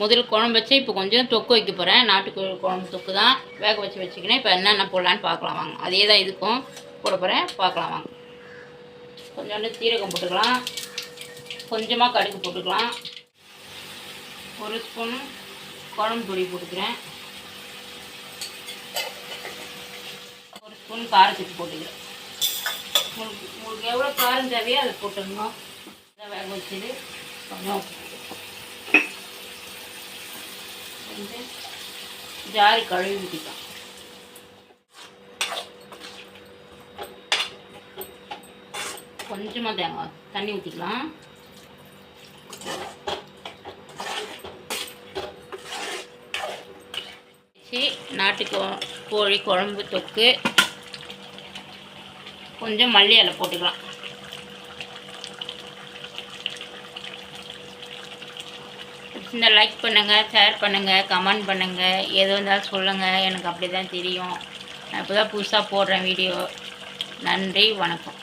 முதல்ல குழம்பு வச்சு இப்போ கொஞ்சம் தொக்கு வைக்க போகிறேன் நாட்டுக்கோழி குழம்பு தொக்கு தான் வேக வச்சு வச்சுக்கினேன். இப்போ என்னென்ன போடலான்னு பார்க்கலாம் வாங்க. அதே தான் இதுக்கும் போட போகிறேன் பார்க்கலாம் வாங்க. கொஞ்சோண்டு சீரகம் போட்டுக்கலாம். கொஞ்சமாக கடுகு போட்டுக்கலாம். ஒரு ஸ்பூன் குழம்பு பொடி போட்டுக்கிறேன். ஒரு ஸ்பூன் காரத்துக்கு போட்டுக்கிறேன். உங்களுக்கு உங்களுக்கு எவ்வளோ காரம் தேவையோ அதை போட்டுக்கணும் வேக வச்சுட்டு கொஞ்சம் வந்து ஜாரி கழுவி ஊற்றிக்கலாம் கொஞ்சமாக தேங்காய் தண்ணி ஊற்றிக்கலாம் வச்சு நாட்டு கோழி குழம்பு தொக்கு கொஞ்சம் மல்லி இலை போட்டுக்கலாம். இந்த லைக் பண்ணுங்கள் ஷேர் பண்ணுங்கள் கமெண்ட் பண்ணுங்கள் எது இருந்தாலும் சொல்லுங்கள் எனக்கு அப்படி தான் தெரியும். நான் இப்போ தான் புதுசாக போடுறேன் வீடியோ நன்றி வணக்கம்.